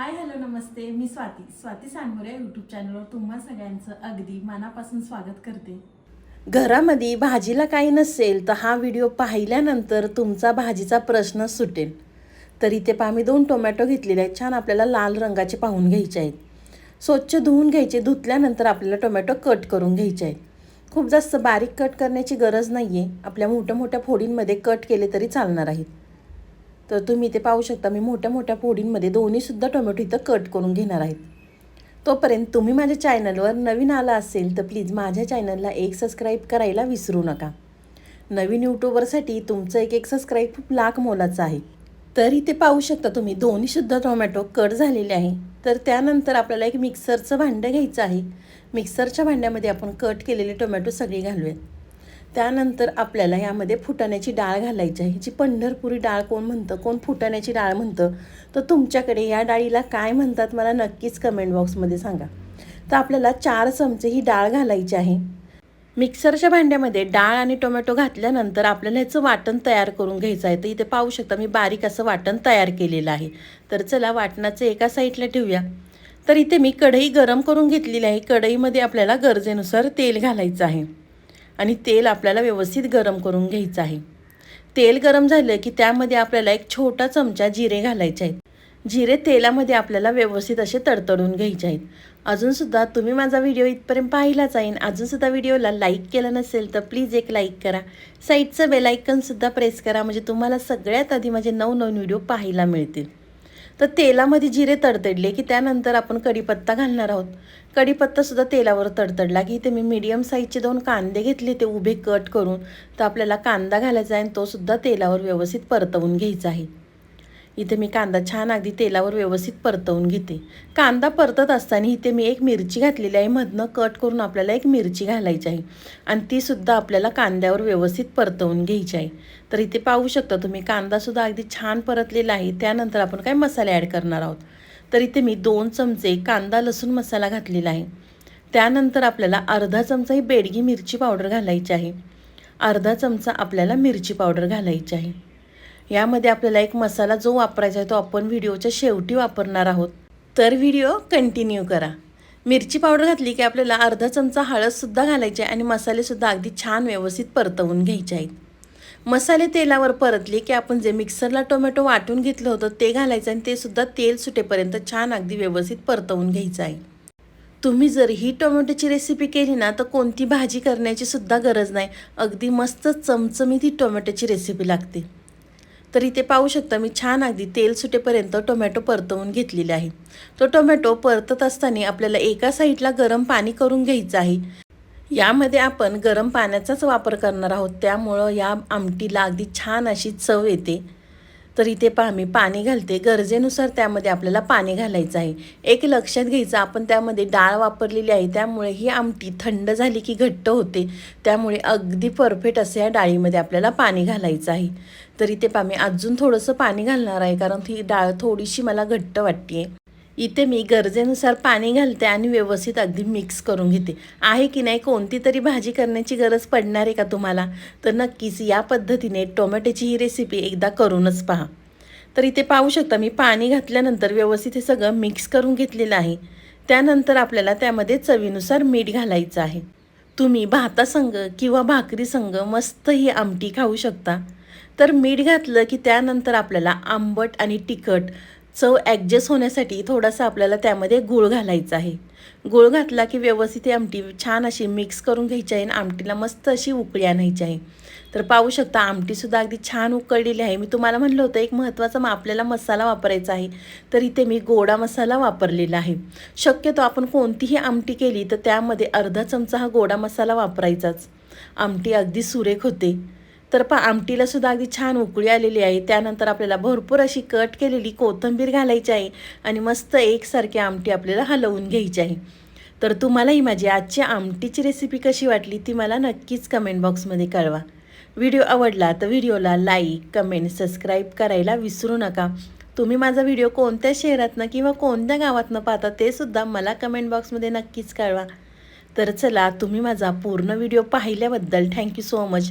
हाय hello नमस्ते. मी Swati. Swati Sangore YouTube चॅनलवर तुम्हा सगळ्यांचं अगदी मनापासून स्वागत करते. घरामध्ये भाजीला काही नसेल तर हा व्हिडिओ पाहिल्यानंतर तुमचा भाजीचा प्रश्न सुटेल. तर इथे पहा मी दोन टोमॅटो घेतलेले आहेत. छान आपल्याला लाल रंगाचे पाहून घ्यायचे आहेत. स्वच्छ धुवून घ्यायचे. धुतल्यानंतर आपल्याला टोमॅटो कट करून घ्यायचे आहेत. खूप जास्त बारीक कट करण्याची गरज नाही आहे आपल्या मोठ्या मोठ्या फोडींमध्ये कट केले तरी चालणार आहेत. तर तुम्ही ते पाहू शकता मी मोठ्या मोठ्या फोडींमध्ये दोन्हीसुद्धा टोमॅटो इथं कट करून घेणार आहेत. तोपर्यंत तुम्ही माझ्या चॅनलवर नवीन आला असेल तर प्लीज माझ्या चॅनलला एक सबस्क्राईब करायला विसरू नका. नवीन यूट्यूबरसाठी तुमचं एक एक सबस्क्राईब खूप लाख मोलाचं आहे. तर इथे पाहू शकता तुम्ही दोन्हीसुद्धा टोमॅटो कट झालेले आहे. तर त्यानंतर आपल्याला एक मिक्सरचं भांडं घ्यायचं आहे. मिक्सरच्या भांड्यामध्ये आपण कट केलेले टोमॅटो सगळे घालूयात. त्यानंतर आपल्याला यामध्ये फुटाण्याची डाळ घालायची आहे. जी पंढरपुरी डाळ कोण म्हणतं? कोण फुटाण्याची डाळ म्हणतं? तर तुमच्याकडे या डाळीला काय म्हणतात मला नक्कीच कमेंट बॉक्समध्ये सांगा. तर आपल्याला चार चमचे ही डाळ घालायची आहे. मिक्सरच्या भांड्यामध्ये डाळ आणि टोमॅटो घातल्यानंतर आपल्याला ह्याचं वाटण तयार करून घ्यायचं आहे. तर इथे पाहू शकता मी बारीक असं वाटण तयार केलेलं आहे. तर चला वाटणाचं एका साईडला ठेवूया. तर इथे मी कढई गरम करून घेतलेली आहे. कढईमध्ये आपल्याला गरजेनुसार तेल घालायचं आहे. आणि तेल आपल्याला व्यवस्थित गरम करून घ्यायचं आहे. तेल गरम झालं की त्यामध्ये आपल्याला एक छोटा चमचा जिरे घालायचे आहेत. जिरे तेलामध्ये आपल्याला व्यवस्थित असे तडतडून घ्यायचे आहेत. अजूनसुद्धा तुम्ही माझा व्हिडिओ इथपर्यंत पाहिलाच आहे अजूनसुद्धा व्हिडिओला लाईक केलं नसेल तर प्लीज एक लाईक करा. साईडचं बेलायकनसुद्धा प्रेस करा. म्हणजे तुम्हाला सगळ्यात आधी माझे नवनवीन व्हिडिओ पाहायला मिळतील. तर तेलामध्ये जिरे तडतडले की त्यानंतर आपण कढीपत्ता घालणार आहोत. कढीपत्तासुद्धा तेलावर तडतडला की इथे मी मीडियम साईजचे दोन कांदे घेतले ते उभे कट करून तर आपल्याला कांदा घालायचा आहे आणि तोसुद्धा तेलावर व्यवस्थित परतवून घ्यायचा आहे. इथे मी कांदा छान अगदी तेलावर व्यवस्थित परतवून घेते. कांदा परतत असताना इथे मी एक मिरची घातलेली आहे. मधनं कट करून आपल्याला एक मिरची घालायची आहे. आणि तीसुद्धा आपल्याला कांद्यावर व्यवस्थित परतवून घ्यायची आहे. तर इथे पाहू शकता तुम्ही कांदासुद्धा अगदी छान परतलेला आहे. त्यानंतर आपण काय मसाले ॲड करणार आहोत? तर इथे मी दोन चमचे कांदा लसूण मसाला घातलेला आहे. त्यानंतर आपल्याला अर्धा चमचा ही बेडगी मिरची पावडर घालायची आहे. अर्धा चमचा आपल्याला मिरची पावडर घालायची आहे. यामध्ये आपल्याला एक मसाला जो वापरायचा आहे तो आपण व्हिडिओच्या शेवटी वापरणार आहोत. तर व्हिडिओ कंटिन्यू करा. मिरची पावडर घातली की आपल्याला अर्धा चमचा हळदसुद्धा घालायची आहे आणि मसालेसुद्धा अगदी छान व्यवस्थित परतवून घ्यायचे आहेत. मसाले तेलावर परतले की आपण जे मिक्सरला टोमॅटो वाटून घेतलं होतं ते घालायचं आणि ते सुद्धा तेल सुटेपर्यंत छान अगदी व्यवस्थित परतवून घ्यायचं आहे. तुम्ही जर ही टोमॅटोची रेसिपी केली ना तर कोणती भाजी करण्याची सुद्धा गरज नाही. अगदी मस्त चमचमीत ही टोमॅटोची रेसिपी लागते. तर इथे पाहू शकता मी छान अगदी तेल सुटेपर्यंत टोमॅटो परतवून घेतलेले आहे. तो टोमॅटो परतत असताना आपल्याला एका साईडला गरम पाणी करून घ्यायचं आहे. यामध्ये आपण गरम पाण्याचाच वापर करणार आहोत. त्यामुळं या आमटीला अगदी छान अशी चव येते. तर इथे पहा मी पाणी घालते. गरजेनुसार त्यामध्ये आपल्याला पाणी घालायचं आहे. एक लक्षात घ्यायचं आपण त्यामध्ये डाळ वापरलेली आहे त्यामुळे ही आमटी थंड झाली की घट्ट होते. त्यामुळे अगदी परफेक्ट असं या डाळीमध्ये आपल्याला पाणी घालायचं आहे. तर इथे पहा मी अजून थोडंसं पाणी घालणार आहे कारण ती डाळ थोडीशी मला घट्ट वाटते इथे मी गरजेनुसार पाणी घालते आणि व्यवस्थित अगदी मिक्स करून घेते. आहे की नाही कोणती तरी भाजी करण्याची गरज पडणार आहे का तुम्हाला? तर नक्कीच या पद्धतीने टोमॅटोची ही रेसिपी एकदा करूनच पहा. तर इथे पाहू शकता मी पाणी घातल्यानंतर व्यवस्थित हे सगळं मिक्स करून घेतलेलं आहे. त्यानंतर आपल्याला त्यामध्ये चवीनुसार मीठ घालायचं आहे. तुम्ही भातासंग किंवा भाकरीसंग मस्त ही आमटी खाऊ शकता. तर मीठ घातलं की त्यानंतर आपल्याला आंबट आणि तिखट चव ॲडजस्ट होण्यासाठी थोडासा आपल्याला त्यामध्ये गूळ घालायचा आहे. गूळ घातला की व्यवस्थित ही आमटी छान अशी मिक्स करून घ्यायची आहे आणि आमटीला मस्त अशी उकळी आणायची आहे. तर पाहू शकता आमटीसुद्धा अगदी छान उकळलेली आहे. मी तुम्हाला म्हणलं होतं एक महत्त्वाचा आपल्याला मसाला वापरायचा आहे. तर इथे मी गोडा मसाला वापरलेला आहे. शक्यतो आपण कोणतीही आमटी केली तर त्यामध्ये अर्धा चमचा हा गोडा मसाला वापरायचाच. आमटी अगदी सुरेख होते. तर पा आमटीला सुद्धा अगदी छान उकळी आलेली आहे. त्यानंतर आपल्याला भरपूर अशी कट केलेली कोथिंबीर घालायची आहे आणि मस्त एकसारखी आमटी आपल्याला हलवून घ्यायची आहे. तर तुम्हालाही माझी आजची आमटीची रेसिपी कशी वाटली ती मला नक्कीच कमेंट बॉक्समध्ये कळवा. व्हिडिओ आवडला तर व्हिडिओला लाईक कमेंट सबस्क्राईब करायला विसरू नका. तुम्ही माझा व्हिडिओ कोणत्या शहरातनं किंवा कोणत्या गावातनं पाहता ते सुद्धा मला कमेंट बॉक्समध्ये नक्कीच कळवा. तर चला तुम्ही माझा पूर्ण व्हिडिओ पाहिल्याबद्दल थँक्यू सो मच